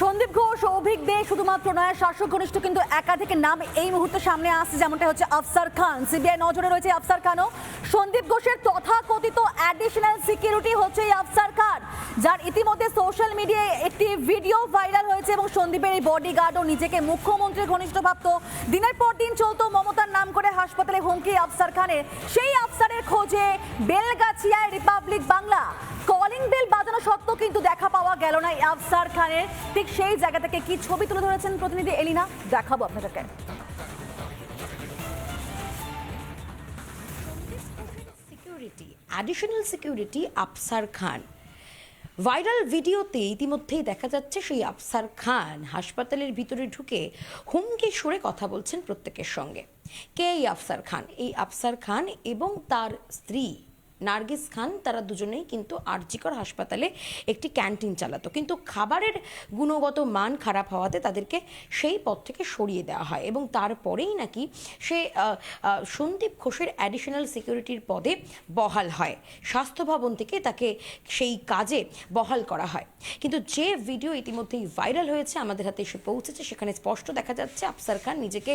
সন্দীপ ঘোষ, অভিক দে শুধুমাত্র নয় শাসক ঘনিষ্ঠ, কিন্তু একাধিক নাম এই মুহূর্তে সামনে আসছে, যেমনটা হচ্ছে আফসার খান। সিবিআই নজরে রয়েছে আফসার খানও। সন্দীপ ঘোষের তথাকথিত অ্যাডিশনাল সিকিউরিটি হচ্ছে এই আফসার খান, যার ইতিমধ্যে সোশ্যাল মিডিয়ায় একটি ভিডিও ভাইরাল হয়েছে এবং সন্দীপের এই বডিগার্ডও নিজেকে মুখ্যমন্ত্রীর ঘনিষ্ঠ ভাবত দিনের পর দিন চলতো মমতার নাম করে হাসপাতালে হুমকি আফসার খানের। সেই আফসারের খোঁজে বেলগাছিয়ায় রিপাবলিক বাংলা। কলিং বেল বাজানো সত্ত্বেও কিন্তু দেখা পাওয়া গেল না আফসার খানের। ঠিক সেই জায়গা থেকে কি ছবি তুলে ধরেছেন প্রতিনিধি এলিনা? দেখাবো আপনাদেরকে। Security additional security Afsar Khan. Viral ভিডিওতে ইতিমধ্যেই দেখা যাচ্ছে সেই আফসার খান হাসপাতালের ভিতরে ঢুকে হুমকি সুরে কথা বলছেন প্রত্যেকের সঙ্গে। কে এই আফসার খান? এই আফসার খান এবং তার স্ত্রী। নার্গিস খান, তারা দুজনেই কিন্তু আরজিকর হাসপাতালে একটি ক্যান্টিন চালাতো। কিন্তু খাবারের গুণগত মান খারাপ হওয়াতে তাদেরকে সেই পদ থেকে সরিয়ে দেওয়া হয় এবং তারপরেই নাকি সে সন্দীপ ঘোষের অ্যাডিশনাল সিকিউরিটির পদে বহাল হয়। স্বাস্থ্য ভবন থেকে তাকে সেই কাজে বহাল করা হয়। কিন্তু যে ভিডিও ইতিমধ্যেই ভাইরাল হয়েছে, আমাদের হাতে এসে পৌঁছেছে, সেখানে স্পষ্ট দেখা যাচ্ছে আফসার খান নিজেকে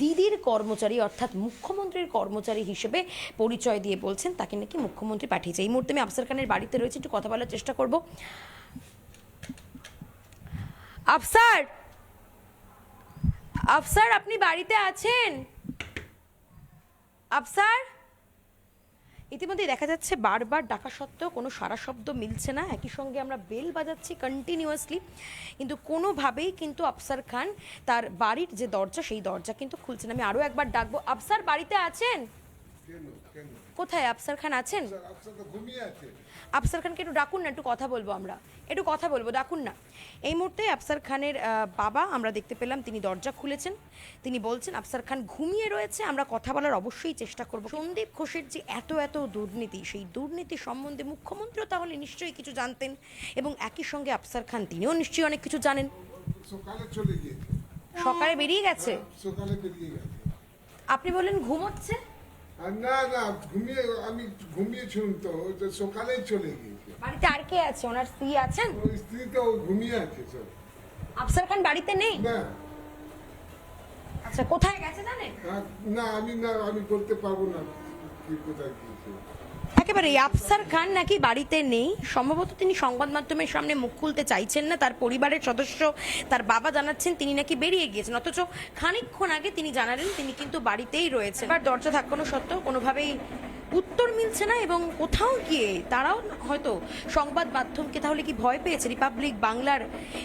দিদির কর্মচারী অর্থাৎ মুখ্যমন্ত্রীর কর্মচারী হিসেবে পরিচয় দিয়ে বলছেন, তাকে নাকি মুখ্যমন্ত্রী পাঠিয়েছে। এই মুহূর্তে আমি আফসার খানের বাড়িতে রয়েছে, একটু কথা বলার চেষ্টা করব। আফসার! আফসার, আপনি বাড়িতে আছেন? আফসার! ইতিমধ্যে দেখা যাচ্ছে বারবার ডাকা সত্ত্বেও কোনো সারা শব্দ মিলছে না। একই সঙ্গে আমরা বেল বাজাচ্ছি কন্টিনিউয়াসলি কিন্তু কোনোভাবেই কিন্তু আফসার খান তার বাড়ির যে দরজা, সেই দরজা কিন্তু খুলছে না আমি আরও একবার ডাকবো। আফসার, বাড়িতে আছেন? কোথায় আফসার খান আছেন? আফসার খানকে একটু ডাকুন না একটু কথা বলব আমরা। একটু কথা বলব ডাকুন না। এই মুহূর্তে আফসার খানের বাবা আমরা দেখতে পেলাম তিনি দরজা খুলেছেন। তিনি বলছেন আফসার খান ঘুমিয়ে রয়েছে আমরা কথা বলার অবশ্যই চেষ্টা করব। সন্দীপ ঘোষের যে এত এত দুর্নীতি সেই দুর্নীতি সম্বন্ধে মুখ্যমন্ত্রীও তাহলে নিশ্চয়ই কিছু জানতেন। এবং একই সঙ্গে আফসার খান তিনিও নিশ্চয়ই অনেক কিছু জানেন। সকালে বেরিয়ে গেছে? সকালে বেরিয়ে গেছে। আপনি বললেন ঘুমোচ্ছে? না না ঘুমিয়ে আমি ঘুমিয়েছিলাম তো তো সকালেই চলে গিয়েছি। বাড়িতে আর কে আছে? ওনার স্ত্রী আছেন? স্ত্রী তো ঘুমিয়ে আছে সব। আফসার খান বাড়িতে নেই? না। আচ্ছা কোথায় গেছে জানেন? না আমি না আমি বলতে পারব না কি কোথায় গিয়েছে। একেবারে আফসার খান নাকি বাড়িতে নেই? সম্ভবত তিনি সংবাদ মাধ্যমের সামনে মুখ খুলতে চাইছেন না। তার পরিবারের সদস্য, তার বাবা জানাচ্ছেন তিনি নাকি বেরিয়ে গিয়েছেন। অথচ খানিকক্ষণ আগে তিনি জানালেন তিনি কিন্তু বাড়িতেই রয়েছেন। আর দরজা থাকানো সত্ত্বেও কোনোভাবেই উত্তর মিলছে না এবং কোথাও গিয়ে তারাও হয়তো সংবাদ মাধ্যমকে তাহলে কি ভয় পেয়েছে? রিপাবলিক বাংলার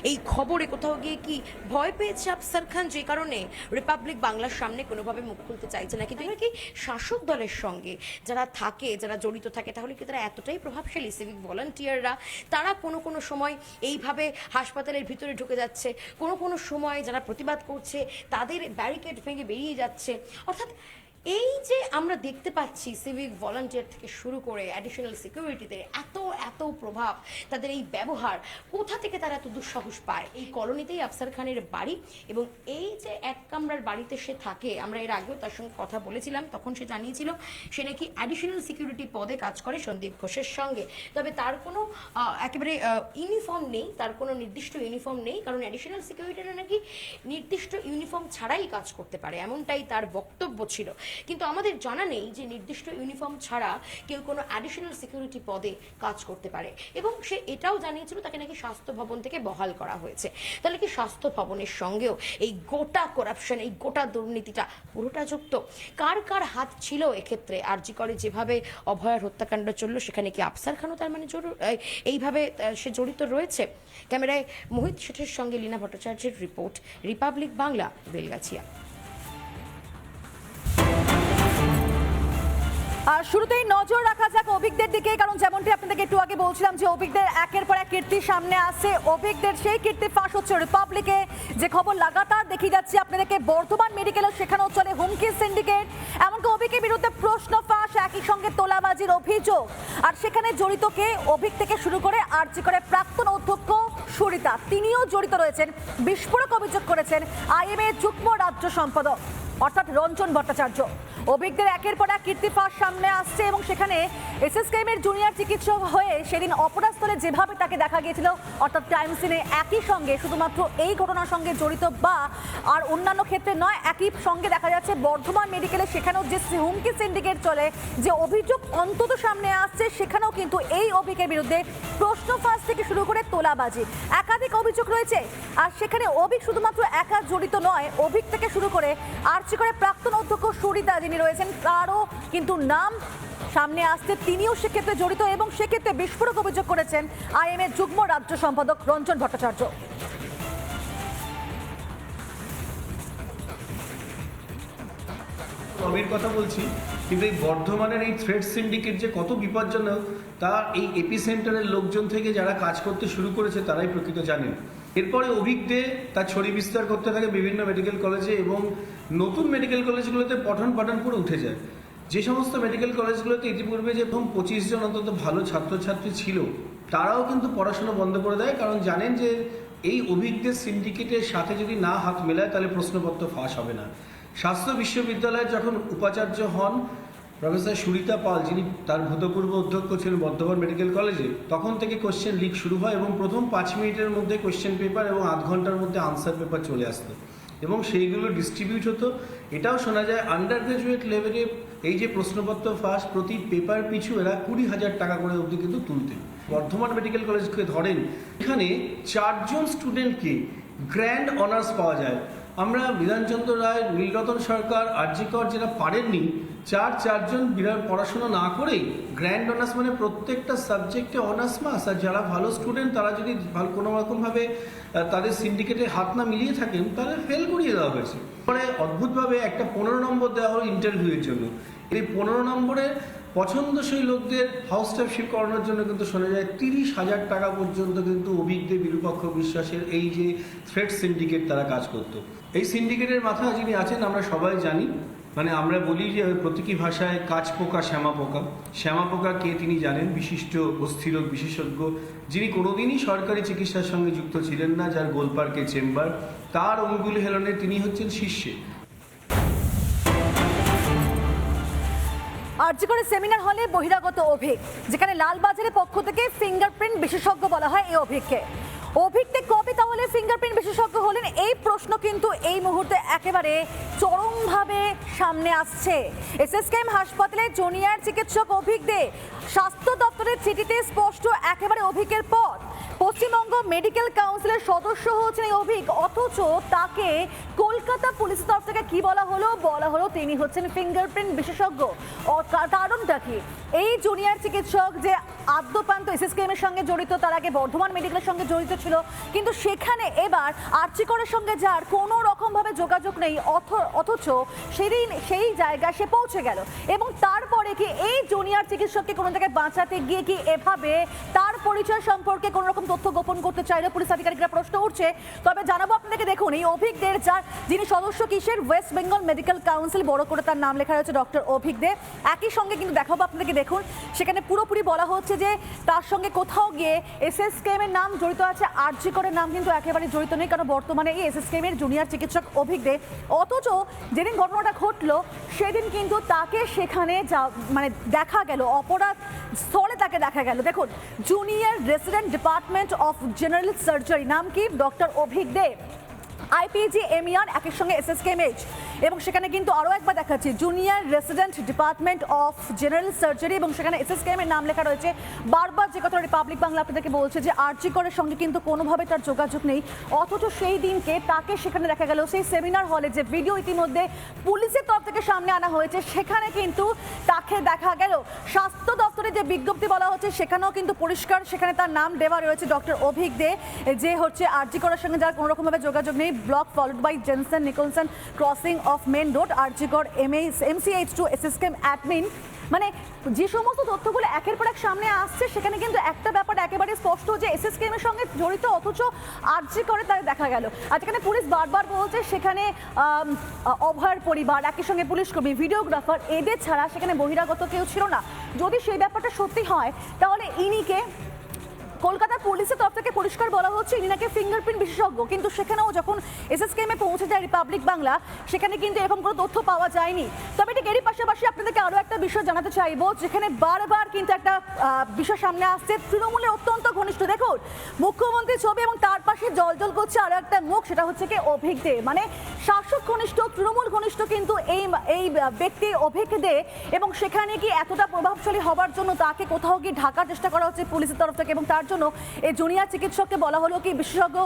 এই খবরে কোথাও গিয়ে কি ভয় পেয়েছে আফসার খান? যে কারণে রিপাবলিক বাংলার সামনে কোনোভাবে মুখ খুলতে চাইছে না। কিন্তু কি শাসক দলের সঙ্গে যারা থাকে, যারা জড়িত থাকে, তাহলে কি তারা এতটাই প্রভাবশালী সিভিক ভলান্টিয়াররা তারা কোনো কোনো সময় এইভাবে হাসপাতালের ভিতরে ঢুকে যাচ্ছে, কোনো কোনো সময় যারা প্রতিবাদ করছে, তাদের ব্যারিকেড ভেঙে বেরিয়ে যাচ্ছে। অর্থাৎ এই যে আমরা দেখতে পাচ্ছি সিভিক ভলান্টিয়ার থেকে শুরু করে অ্যাডিশনাল সিকিউরিটিতে এত এত প্রভাব তাদের এই ব্যবহার, কোথা থেকে তারা এত দুঃসাহস পায়? এই কলোনিতেই আফসার খানের বাড়ি এবং এই যে এক কামরার বাড়িতে সে থাকে, আমরা এর আগেও তার সঙ্গে কথা বলেছিলাম, তখন সে জানিয়েছিল সে নাকি অ্যাডিশনাল সিকিউরিটি পদে কাজ করে সন্দীপ ঘোষের সঙ্গে। তবে তার কোনো একেবারে ইউনিফর্ম নেই, তার কোনো নির্দিষ্ট ইউনিফর্ম নেই, কারণ অ্যাডিশনাল সিকিউরিটিরা নাকি নির্দিষ্ট ইউনিফর্ম ছাড়াই কাজ করতে পারে, এমনটাই তার বক্তব্য ছিল। কিন্তু আমাদের জানা নেই যে নির্দিষ্ট ইউনিফর্ম ছাড়া কেউ কোনো অ্যাডিশনাল সিকিউরিটি পদে কাজ করতে পারে। এবং সে এটাও জানিয়েছিল তাকে নাকি স্বাস্থ্য ভবন থেকে বহাল করা হয়েছে। তাহলে কি স্বাস্থ্য ভবনের সঙ্গেও এই গোটা করাপশন এই গোটা দুর্নীতিটা পুরোটা যুক্ত? কার কার হাত ছিল এক্ষেত্রে? আরজি করে যেভাবে অভয়ার হত্যাকাণ্ড চলল, সেখানে কি আফসার খানও তার মানে এইভাবে সে জড়িত রয়েছে? ক্যামেরায় মোহিত শেঠের সঙ্গে লীনা ভট্টাচার্যের রিপোর্ট, রিপাবলিক বাংলা, বেলগাছিয়া। আর শুরুতেই নজর রাখা যাক অভিজ্ঞদের দিকে, কারণ যেমনটি আপনাদেরকে একটু আগে বলছিলাম যে অভিজ্ঞদের একের পর এক কীর্তি সামনে আসছে। অভিজ্ঞদের সেই কীর্তি ফাঁস হচ্ছে রিপাবলিকে। যে খবর লাগাতার দেখিয়ে যাচ্ছে আপনাদেরকে, বর্ধমান মেডিকেলে সেখানেও চলে হুমকি সিন্ডিকেট। এমনকি অভিকের বিরুদ্ধে প্রশ্ন ফাঁস, একই সঙ্গে তোলাবাজির অভিযোগ। আর সেখানে জড়িত কে? অভিক থেকে শুরু করে আর্জি করে প্রাক্তন অধ্যক্ষ সুরিতা। তিনিও জড়িত রয়েছেন। বিস্ফোরক অভিযোগ করেছেন আইএমএ যুগ্ম রাজ্য সম্পাদক। অর্থাৎ রঞ্জন ভট্টাচার্য। অভিজ্ঞদের একের পর এক কীর্তি ফাঁস সামনে আসছে এবং সেখানে এসএসকেএমের জুনিয়র চিকিৎসক হয়ে সেদিন অপরাধস্থলে যেভাবে তাকে দেখা গিয়েছিল, অর্থাৎ টাইম সিনে একই সঙ্গে, শুধুমাত্র এই ঘটনার সঙ্গে জড়িত বা আর অন্যান্য ক্ষেত্রে নয়, একই সঙ্গে দেখা যাচ্ছে বর্ধমান মেডিকেলে সেখানেও যে হুমকি সিন্ডিকেট চলে, যে অভিযোগ অন্তত সামনে আসছে, সেখানেও কিন্তু এই অভিকের বিরুদ্ধে প্রশ্ন ফাঁস থেকে শুরু করে তোলাবাজি। একাধিক অভিযোগ রয়েছে, আর সেখানে অভিক শুধুমাত্র একা জড়িত নয় অভিক থেকে শুরু করে আর্চি করে প্রাক্তন অধ্যক্ষ সুরিতা যিনি রয়েছেন, তারও কিন্তু নাম সামনে আসতে তিনিও সেক্ষেত্রে জড়িত এবং সেক্ষেত্রে বিস্ফোরক অভিযোগ করেছেন আইএমএ যুগ্ম রাজ্য সম্পাদক রঞ্জন ভট্টাচার্য। অমির কথা বলছি, কিন্তু এই বর্ধমানের এই থ্রেড সিন্ডিকেট যে কত বিপজ্জনক, তা এই এপি সেন্টারের লোকজন থেকে যারা কাজ করতে শুরু করেছে, তারাই প্রকৃত জানেন। এরপরে অভিজ্ঞে তার ছড়ি বিস্তার করতে থাকে বিভিন্ন মেডিকেল কলেজে এবং নতুন মেডিকেল কলেজগুলোতে পঠন পাঠন করে উঠে যায়। যে সমস্ত মেডিকেল কলেজগুলোতে ইতিপূর্বে যে প্রথম পঁচিশ জন অন্তত ভালো ছাত্রছাত্রী ছিল, তারাও কিন্তু পড়াশোনা বন্ধ করে দেয় কারণ জানেন যে এই অভিজ্ঞদের সিন্ডিকেটের সাথে যদি না হাত মেলায় তাহলে প্রশ্নপত্র ফাঁস হবে না। স্বাস্থ্য বিশ্ববিদ্যালয়ে যখন উপাচার্য হন প্রফেসর সুরিতা পাল, যিনি তার ভূতপূর্ব অধ্যক্ষ ছিলেন বর্ধমান মেডিকেল কলেজে, তখন থেকে কোশ্চেন লিক শুরু হয় এবং প্রথম পাঁচ মিনিটের মধ্যে কোশ্চেন পেপার এবং আধ ঘণ্টার মধ্যে আনসার পেপার চলে আসতো। এবং সেইগুলো ডিস্ট্রিবিউট হতো। এটাও শোনা যায় আন্ডার গ্রাজুয়েট লেভেলে এই যে প্রশ্নপত্র ফাঁস, প্রতি পেপার পিছু এরা কুড়ি হাজার টাকা করে অবধি কিন্তু তুলতেন। বর্ধমান মেডিকেল কলেজকে ধরেন, এখানে চারজন স্টুডেন্টকে গ্র্যান্ড অনার্স পাওয়া যায়। আমরা বিধানচন্দ্র রায়, নীলরতন সরকার, আরজিকর যারা পারেননি, চার চারজন বিরাট পড়াশোনা না করেই গ্র্যান্ড অনার্স মানে প্রত্যেকটা সাবজেক্টে অনার্স মাস আর যারা ভালো স্টুডেন্ট তারা যদি ভালো কোনো রকমভাবে তাদের সিন্ডিকেটে হাত না মিলিয়ে থাকেন, তাহলে ফেল করিয়ে দেওয়া হয়েছে। পরে অদ্ভুতভাবে একটা পনেরো নম্বর দেওয়া হলো ইন্টারভিউয়ের জন্য। এই পনেরো নম্বরের পছন্দসই লোকদের হাউস স্টাফশিপ করানোর জন্য কিন্তু শোনা যায় তিরিশ হাজার টাকা পর্যন্ত কিন্তু অভিজ্ঞদের বিরূপক্ষ বিশ্বাসের এই যে থ্রেড সিন্ডিকেট তারা কাজ করতো। এই সিন্ডিকেটের মাথা যিনি আছেন, আমরা সবাই জানি। মানে আমরা বলি যে প্রতীকী ভাষায় কাজ পোকা, শ্যামা পোকা। শ্যামা পোকা কে তিনি জানেন? বিশিষ্ট অস্থিরোগ বিশেষজ্ঞ। যিনি কোনোদিনই সরকারি চিকিৎসার সঙ্গে যুক্ত ছিলেন না, যার গোলপার্কে চেম্বার। তার অঙ্গুল হেলনে তিনি হচ্ছেন শীর্ষে আর্যকরে সেমিনার হলে বহিরাগত অভিক যেখানে লালবাজারের পক্ষ থেকে ফিঙ্গারপ্রিন্ট বিশেষজ্ঞ বলা হয় এই অভিককে অভিকতে কবে তাহলে ফিঙ্গারপ্রিন্ট বিশেষজ্ঞ হলেন? এই প্রশ্ন কিন্তু এই মুহূর্তে একেবারে চরমভাবে সামনে আসছে। এসএসকেএম হাসপাতালে জুনিয়র চিকিৎসক অভিক দে স্বাস্থ্য দপ্তরের চিঠিতে স্পষ্ট একেবারে অভিকের পথ। পশ্চিমবঙ্গ মেডিকেল কাউন্সিলের সদস্য হচ্ছেন এই অভিক, অথচ তাকে কলকাতা পুলিশের তরফ থেকে কি বলা হলো? বলা হলো তিনি হচ্ছেন ফিঙ্গারপ্রিন্ট বিশেষজ্ঞ। কারণটা কি? এই জুনিয়র চিকিৎসক যে আদ্যপ্রান্ত এসএসকেএম এর সঙ্গে জড়িত, তার আগে বর্ধমান মেডিকেলের সঙ্গে জড়িত ছিল, কিন্তু সেখানে এবার আর্চিকরের সঙ্গে যার কোনো রকমভাবে যোগাযোগ নেই, অথ- অথচ সেদিন সেই জায়গায় সে পৌঁছে গেল। এবং তারপরে কি এই জুনিয়র চিকিৎসককে কোনো জায়গায় বাঁচাতে গিয়ে কি এভাবে তার পরিচয় সম্পর্কে কোনো রকম তথ্য গোপন করতে চাইলে পুলিশ আধিকারিকরা প্রশ্ন উঠছে। তবে জানাব আপনাদেরকে, দেখুন, এই অভিজ্ঞদের যার, যিনি সদস্য কিসের ওয়েস্ট বেঙ্গল মেডিকেল কাউন্সিল বড় করে তার নাম লেখা রয়েছে ডক্টর অভিক দে একই সঙ্গে কিন্তু দেখাবো আপনাদেরকে, দেখুন, সেখানে পুরোপুরি বলা হচ্ছে যে তার সঙ্গে কোথাও গিয়ে এসএসকেএম এর নাম জড়িত আছে। আরজি করের নাম কিন্তু একেবারে জড়িত নেই, কারণ বর্তমানে এই এসএসকেএম এর জুনিয়র চিকিৎসক অভিক দে অথচ যেদিন ঘটনাটা ঘটলো, সেদিন কিন্তু তাকে সেখানে যা মানে দেখা গেল অপরাধ স্থলে তাকে দেখা গেল। দেখুন junior resident department of general surgery নাম কি? Doctor Avik Deb. IPG MER একই সঙ্গে এসএসকেএমএইচ। এবং সেখানে কিন্তু আরও একবার দেখাচ্ছি junior resident department of general surgery এবং সেখানে এসএসকেএম এর নাম লেখা রয়েছে। বারবার যে কথা রিপাবলিক বাংলা আপনাদেরকে বলছে যে আরজি করের সঙ্গে কিন্তু কোনোভাবে তার যোগাযোগ নেই। অথচ সেই দিনকে তাকে সেখানে দেখা গেল, সেই সেমিনার হলে যে ভিডিও ইতিমধ্যে পুলিশের তরফ থেকে সামনে আনা হয়েছে, সেখানে কিন্তু তাকে দেখা গেল। স্বাস্থ্য দপ্তরে যে বিজ্ঞপ্তি বলা হচ্ছে, সেখানেও কিন্তু পরিষ্কার সেখানে তার নাম দেওয়া রয়েছে ডক্টর অভিক দে, যে হচ্ছে আরজি করার সঙ্গে যার কোনো রকমভাবে যোগাযোগ নেই। Block followed by Jenson Nicholson crossing of main road আরজিগড় M MCH to SSKM admin মানে যে সমস্ত তথ্যগুলো একের পর এক সামনে আসছে সেখানে কিন্তু একটা ব্যাপার একেবারে স্পষ্ট যে এসএসকেএম এর সঙ্গে জড়িত অথচ আরজি করে তার দেখা গেল। আর যেখানে পুলিশ বারবার বলছে সেখানে আম, অভয়ের পরিবার একই সঙ্গে পুলিশ কর্মী ভিডিওগ্রাফার এদের ছাড়া সেখানে বহিরাগত কেউ ছিল না। যদি সেই ব্যাপারটা সত্যি হয় তাহলে ইনিকে কলকাতা পুলিশের তরফ থেকে পরিষ্কার বলা হচ্ছে ইনি নাকি ফিঙ্গারপ্রিন্ট বিশেষজ্ঞ। কিন্তু সেখানেও যখন এসএসকেএমে পৌঁছে যায় রিপাবলিক বাংলা, সেখানে কিন্তু এরকম কোনো তথ্য পাওয়া যায়নি। তবে ঠিক এরই পাশাপাশি আপনাদেরকে আরও একটা বিষয় জানাতে চাইব, যেখানে বারবার কিন্তু একটা বিষয় সামনে আসছে। তৃণমূলের অত্যন্ত ঘনিষ্ঠ, দেখুন মুখ্যমন্ত্রী ছবি এবং তার পাশে জল জল করছে আরও একটা মুখ, সেটা হচ্ছে কি অভিক দে। মানে শাসক ঘনিষ্ঠ, তৃণমূল ঘনিষ্ঠ কিন্তু এই এই ব্যক্তি অভিক দে এবং সেখানে কি এতটা প্রভাবশালী হবার জন্য তাকে কোথাও কি ঢাকার চেষ্টা করা হচ্ছে পুলিশের তরফ থেকে এবং তার জন্য এই জুনিয়র চিকিৎসককে বলা হলো কি বিশেষজ্ঞ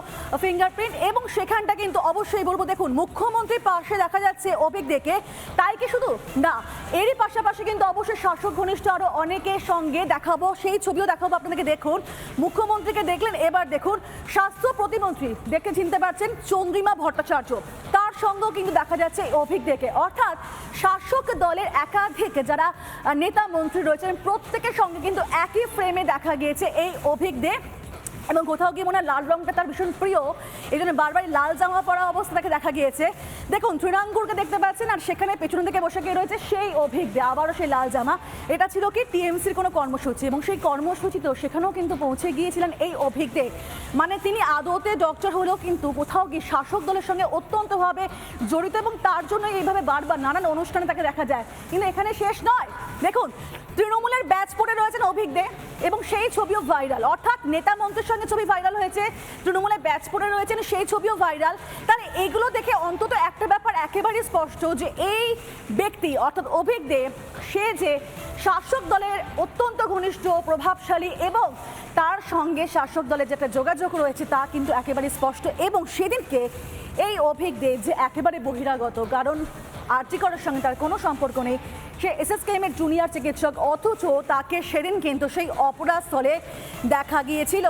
ফিঙ্গারপ্রিন্ট এবং সেখানটা কিন্তু অবশ্যই বলব দেখুন মুখ্যমন্ত্রীর পাশে দেখা যাচ্ছে অভিক দেকে। তাই কি শুধু? না, এরই পাশাপাশি কিন্তু অবশ্যই শাসক ঘনিষ্ঠ আরও অনেকের সঙ্গে দেখাবো, সেই ছবিও দেখাবো আপনাদেরকে দেখুন। মুখ্যমন্ত্রীকে দেখলেন, এবার দেখুন, স্বাস্থ্য প্রতিমন্ত্রী দেখে চিনতে পারছেন চন্দ্রিমা ভট্টাচার্য। সঙ্গেও কিন্তু দেখা যাচ্ছে এই দেখে অর্থাৎ শাসক দলের একাধিক যারা নেতা মন্ত্রী রয়েছেন, প্রত্যেকের সঙ্গে কিন্তু একই ফ্রেমে দেখা গিয়েছে এই অভিক দে এবং কোথাও গিয়ে মনে লাল রঙটা তার ভীষণ প্রিয়, এই জন্য বারবারই লাল জামা পরা অবস্থা তাকে দেখা গিয়েছে। দেখুন, তৃণাঙ্কুরকে দেখতে পাচ্ছেন আর সেখানে পেছন থেকে বসে গিয়ে রয়েছে সেই অভিজ্ঞ, আবারও সেই লাল জামা। এটা ছিল কি টিএমসির কোনো কর্মসূচি এবং সেই কর্মসূচিতেও সেখানেও কিন্তু পৌঁছে গিয়েছিলেন এই অভিজ্ঞে। মানে তিনি আদতে ডক্টর হলেও কিন্তু কোথাও গিয়ে শাসক দলের সঙ্গে অত্যন্তভাবে জড়িত এবং তার জন্য এইভাবে বারবার নানান অনুষ্ঠানে তাকে দেখা যায়। কিন্তু এখানে শেষ নয়। দেখুন, তৃণমূলের ব্যাচ পড়ে রয়েছেন অভিক দে এবং সেই ছবিও ভাইরাল অর্থাৎ নেতা মন্ত্রীর ছবি ভাইরাল হয়েছে, তৃণমূলে ব্যাচ পড়ে রয়েছেন, সেই ছবিও ভাইরাল তাহলে এগুলো দেখে অন্তত একটা ব্যাপার একেবারেই স্পষ্ট যে এই ব্যক্তি, অর্থাৎ অভিক দে সে যে শাসক দলের অত্যন্ত ঘনিষ্ঠ, প্রভাবশালী এবং তার সঙ্গে শাসক দলের যেটা যোগাযোগ রয়েছে তা কিন্তু একেবারে স্পষ্ট এবং সেদিনকে এই অভিক দে যে একেবারে বহিরাগত, কারণ আর্টিকরের সঙ্গে তার কোনো সম্পর্ক নেই। সে এসএসকেএম এর জুনিয়র চিকিৎসক, অথচ তাকে সেদিন কিন্তু সেই অপরাধ স্থলে দেখা গিয়েছিল।